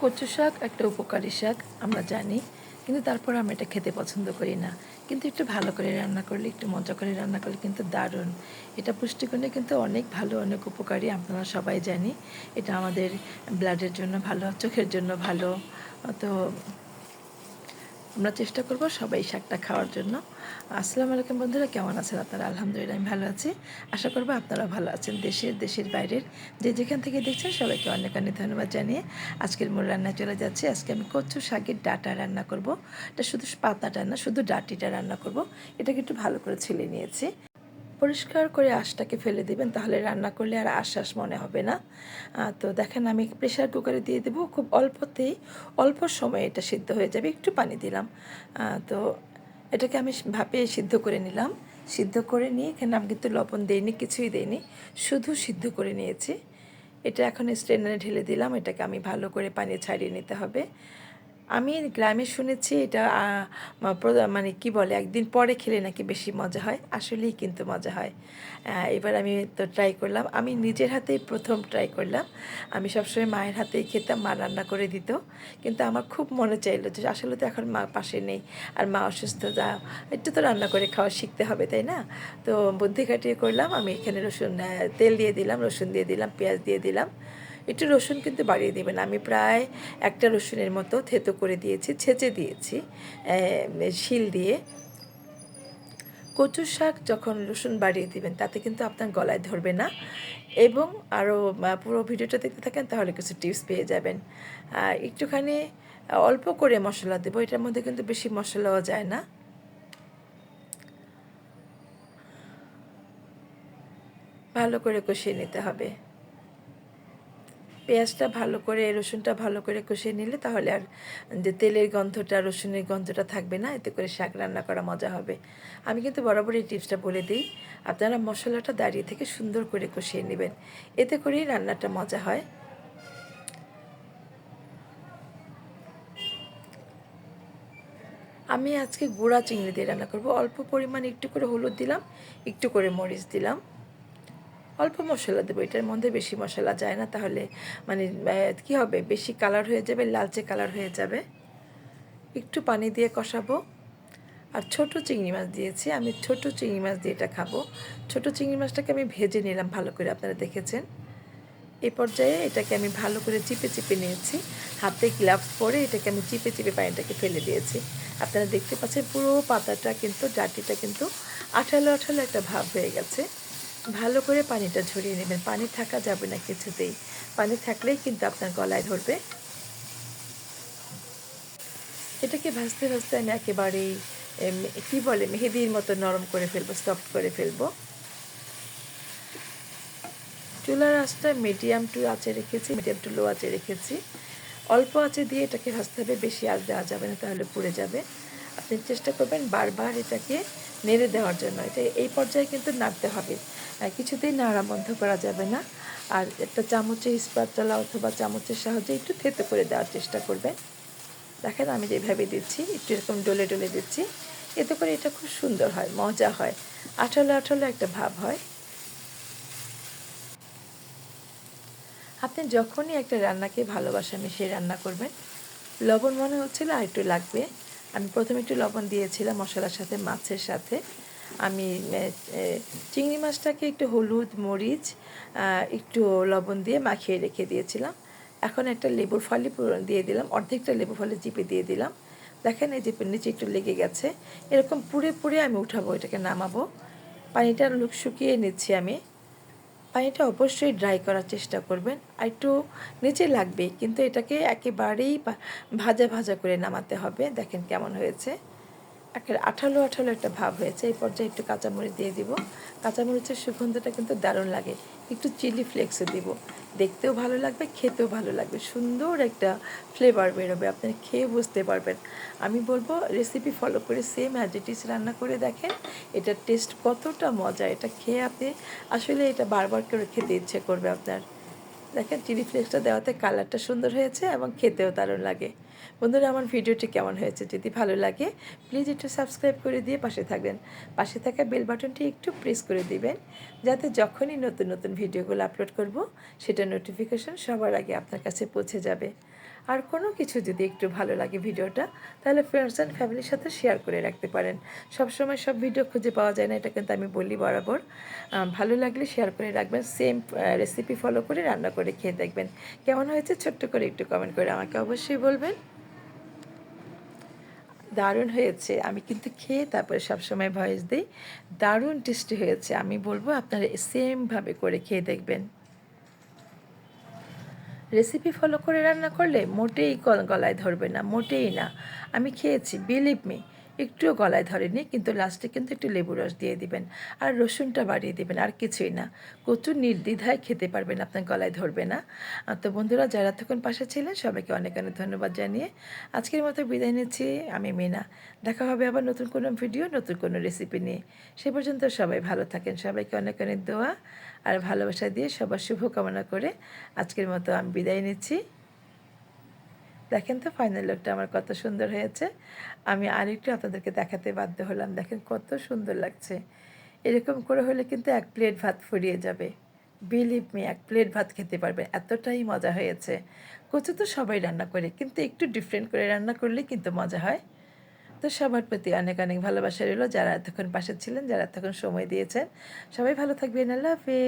কচু শাক, একটা উপকারী শাক, আমরা জানি, কিন্তু তারপর আমরা এটা খেতে পছন্দ করি না। কিন্তু একটু ভালো করে রান্না করলে, একটু মজা করে রান্না করলে কিন্তু দারুণ। এটা পুষ্টিগুণে কিন্তু অনেক ভালো, অনেক উপকারী, আপনারা সবাই জানি। এটা আমাদের ব্লাডের জন্য ভালো, চোখের জন্য ভালো। তো আমরা চেষ্টা করব সবাই শাকটা খাওয়ার জন্য। আসসালামু আলাইকুম বন্ধুরা, কেমন আছেন আপনারা? আলহামদুলিল্লাহ, আমি ভালো আছি। আশা করব আপনারা ভালো আছেন দেশের দেশের বাইরের। যে যেখান থেকে দেখছেন সবাইকে অনেক অনেক ধন্যবাদ জানিয়ে আজকের মূল রান্না চলে যাচ্ছে। আজকে আমি কচু শাকের ডাটা রান্না করব। এটা শুধু পাতাটা না, শুধু ডাটিটা রান্না করব। এটাকে একটু ভালো করে ছেলে নিয়েছি। পরিষ্কার করে আঁশটাকে ফেলে দেবেন, তাহলে রান্না করলে আর আশ আশ মনে হবে না। তো দেখেন আমি প্রেশার কুকারে দিয়ে দেবো, খুব অল্পতেই, অল্প সময়ে এটা সিদ্ধ হয়ে যাবে, একটু পানি দিলাম। তো এটাকে আমি ভাপে সিদ্ধ করে নিলাম। সিদ্ধ করে নিয়ে এখানে আমি কিন্তু লবণ দিইনি, কিছুই দিইনি, শুধু সিদ্ধ করে নিয়েছি। এটা এখন স্ট্রেনারে ঢেলে দিলাম, এটাকে আমি ভালো করে পানি ছাড়িয়ে নিতে হবে। আমি গ্রামে শুনেছি এটা মানে কি বলে, একদিন পরে খেলে নাকি বেশি মজা হয়? আসলেই কিন্তু মজা হয়। এবার আমি তো ট্রাই করলাম। আমি নিজের হাতেই প্রথম ট্রাই করলাম। আমি সবসময় মায়ের হাতেই খেতাম, মা রান্না করে দিত। কিন্তু আমার খুব মনে চাইলো যে আসলে তো এখন মা পাশে নেই। আর মা অসুস্থ, যা, একটু তো রান্না করে খাওয়া শিখতে হবে, তাই না? তো বুদ্ধি কাটিয়ে করলাম, আমি এখানে রসুন তেল দিয়ে দিলাম, রসুন দিয়ে দিলাম, পেঁয়াজ দিয়ে দিলাম। একটু রসুন কিন্তু বাড়িয়ে দেবেন। আমি প্রায় একটা রসুনের মতো থেতো করে দিয়েছি, ছেঁচে দিয়েছি শিল দিয়ে। কচুর শাক যখন রসুন বাড়িয়ে দিবেন, তাতে কিন্তু আপনার গলায় ধরবে না এবং আরও পুরো ভিডিওটা দেখতে থাকেন তাহলে কিছু টিপস পেয়ে যাবেন। একটুখানি অল্প করে মশলা দেবো, এটার মধ্যে কিন্তু বেশি মশলাও যায় না। ভালো করে কষিয়ে নিতে হবে। পেঁয়াজটা ভালো করে, রসুনটা ভালো করে কষিয়ে নিলে তাহলে আর যে তেলের গন্ধটা, রসুনের গন্ধটা থাকবে না, এতে করে শাক রান্না করা মজা হবে। আমি কিন্তু বরাবর এই টিপসটা বলে দিই, আপনারা মশলাটা দাঁড়িয়ে থেকে সুন্দর করে কষিয়ে নেবেন, এতে করেই রান্নাটা মজা হয়। আমি আজকে গুঁড়া চিংড়ি দিয়ে রান্না করব, অল্প পরিমাণে একটু করে হলুদ দিলাম, একটু করে মরিচ দিলাম। অল্প মশলা দেবো, এটার মধ্যে বেশি মশলা যায় না, তাহলে মানে কি হবে? বেশি কালার হয়ে যাবে, লালচে কালার হয়ে যাবে। একটু পানি দিয়ে কষাবো। আর ছোট চিংড়ি মাছ দিয়েছি, আমি ছোট চিংড়ি মাছ দিয়ে এটা খাব। ছোট চিংড়ি মাছটাকে আমি ভেজে নিলাম ভালো করে, আপনারা দেখেছেন? এই পর্যায়ে এটাকে আমি ভালো করে চিপে চিপে নিয়েছি। হাতে গ্লাভস পরে এটাকে আমি চিপে চিপে পানিটাকে ফেলে দিয়েছি। আপনারা দেখতে পাচ্ছেন পুরো পাতাটা কিন্তু, ডাটিটা কিন্তু আঠালো আঠালো একটা ভাব হয়ে গেছে। ভালো করে পানিটা ঝরিয়ে নেবেন। পানি থাকা যাবে না কিছুতেই। পানি থাকলেই কিন্তু আপনার গলায় ধরবে। এটাকে ভাজতে ভাজতে আমি একেবারেই কি বলে, মেহেদির মতো নরম করে ফেলব সফট করে ফেলব। চুলার আঁচটা মিডিয়াম টু আঁচে রেখেছি মিডিয়াম টু লো আঁচে রেখেছি। অল্প আঁচে দিয়ে এটাকে ভাজতে হবে, বেশি আঁচ দেওয়া যাবে না, তাহলে পুড়ে যাবে। আপনি চেষ্টা করবেন বারবার এটাকে নেড়ে দেওয়ার জন্য। এটা এই পর্যায়ে কিন্তু নাড়তে হবে। কিছুতেই নাড়া বন্ধ করা যাবে না। আর একটা চামচে স্পাতলা অথবা চামচের সাহায্যে একটু থেতো করে দেওয়ার চেষ্টা করবেন। দেখেন, আমি যেভাবে দিচ্ছি, একটু এরকম ডলে ডলে দিচ্ছি। এতে করে এটা খুব সুন্দর হয়, মজা হয়। আঠালো আঠালো একটা ভাব হয়। আপনি যখনই একটা রান্নাকে ভালোবাসেন সেই রান্না করবেন। লবণ মনে হচ্ছিল আর একটু লাগবে। আমি প্রথমে একটু লবণ দিয়েছিলাম মশলার সাথে, মাছের সাথে। আমি চিংড়ি মাছটাকে একটু হলুদ মরিচ একটু লবণ দিয়ে মাখিয়ে রেখে দিয়েছিলাম। এখন একটা লেবুর ফলি দিয়ে দিলাম, অর্ধেকটা লেবু ফলে চিপে দিয়ে দিলাম। দেখেন এই যে নিচে একটু লেগে গেছে। এরকম পুড়ে পুড়ে আমি উঠাবো, এটাকে নামাবো। পানিটা লুক শুকিয়ে নিচ্ছি আমি। পানিটা অবশ্যই ড্রাই করার চেষ্টা করবেন। আর একটু নিচে লাগবে, কিন্তু এটাকে একেবারেই ভাজা ভাজা করে নামাতে হবে। দেখেন কেমন হয়েছে। আঠালো আঠালো একটা ভাব হয়েছে। এই পর্যায়ে একটু কাঁচামরিচ দিয়ে দিব। কাঁচামরিচের সুগন্ধটা কিন্তু দারুণ লাগে। একটু চিলি ফ্লেক্সও দিব। দেখতেও ভালো লাগবে, খেতেও ভালো লাগবে। সুন্দর একটা ফ্লেভার বেরোবে আপনি খেয়ে বুঝতে পারবেন। আমি বলব রেসিপি ফলো করে সেম অ্যাজ ইট রান্না করে দেখেন। এটার টেস্ট কতটা মজা, এটা খেয়ে আপনি আসলে এটা বারবার করে খেতে ইচ্ছে করবে আপনার। দেখেন চিলি ফ্লেক্সটা দেওয়াতে কালারটা সুন্দর হয়েছে এবং খেতেও দারুণ লাগে। বন্ধুরা, আমার ভিডিওটি কেমন হয়েছে যদি ভালো লাগে প্লিজ একটু সাবস্ক্রাইব করে দিয়ে পাশে থাকবেন। পাশে থাকা বেল বাটনটি একটু প্রেস করে দিবেন, যাতে যখনই নতুন নতুন ভিডিওগুলো আপলোড করব, সেটা নোটিফিকেশন সবার আগে আপনার কাছে পৌঁছে যাবে। আর কোনো কিছু যদি একটু ভালো লাগে ভিডিওটা, তাহলে ফ্রেন্ডস অ্যান্ড ফ্যামিলির সাথে শেয়ার করে রাখতে পারেন। সবসময় সব ভিডিও খুঁজে পাওয়া যায় না, এটা কিন্তু আমি বলি বরাবর। ভালো লাগলে শেয়ার করে রাখবেন সেম রেসিপি ফলো করে রান্না করে খেয়ে দেখবেন। কেমন হয়েছে ছোট্ট করে একটু কমেন্ট করে আমাকে অবশ্যই বলবেন। দারুণ হয়েছে। আমি কিন্তু খেয়ে তারপরে সবসময় ভয়েস দিই। দারুণ টেস্টি হয়েছে। আমি বলব আপনারা সেমভাবে করে খেয়ে দেখবেন। রেসিপি ফলো করে রান্না করলে মোটেই গলায় ধরবে না, মোটেই না। আমি খেয়েছি বিলিভ মি একটুও গলায় ধরেনি কিন্তু লাস্টে কিন্তু একটু লেবু রস দিয়ে দিবেন। আর রসুনটা বাড়িয়ে দিবেন, আর কিছুই না। কচুর নির্দ্বিধায় খেতে পারবেন, আপনার গলায় ধরবে না। তো বন্ধুরা, যারা তখন পাশে ছিলেন, সবাইকে অনেক অনেক ধন্যবাদ জানিয়ে আজকের মতো বিদায় নিচ্ছি। আমি মিনা। দেখা হবে আবার নতুন কোনো ভিডিও, নতুন কোনো রেসিপি নিয়ে। সে পর্যন্ত সবাই ভালো থাকেন। সবাইকে অনেক অনেক দোয়া আর ভালোবাসা দিয়ে সবার শুভকামনা করে আজকের মতো আমি বিদায় নিচ্ছি। দেখেন তো ফাইনাল লুকটা আমার কত সুন্দর হয়েছে। আমি আরেকটু আপনাদেরকে দেখাতে বাধ্য হলাম। দেখেন কত সুন্দর লাগছে। এরকম করে হলে কিন্তু এক প্লেট ভাত ফুরিয়ে যাবে। বিলিভ মি এক প্লেট ভাত খেতে পারবে এতটাই মজা হয়েছে। কচু তো সবাই রান্না করে, কিন্তু একটু ডিফারেন্ট করে রান্না করলে কিন্তু মজা হয়। তো সবার প্রতি অনেক অনেক ভালোবাসা রইল। যারা এতক্ষণ পাশে ছিলেন, যারা এতক্ষণ সময় দিয়েছেন, সবাই ভালো থাকবেন। আল্লাহ হাফেজ।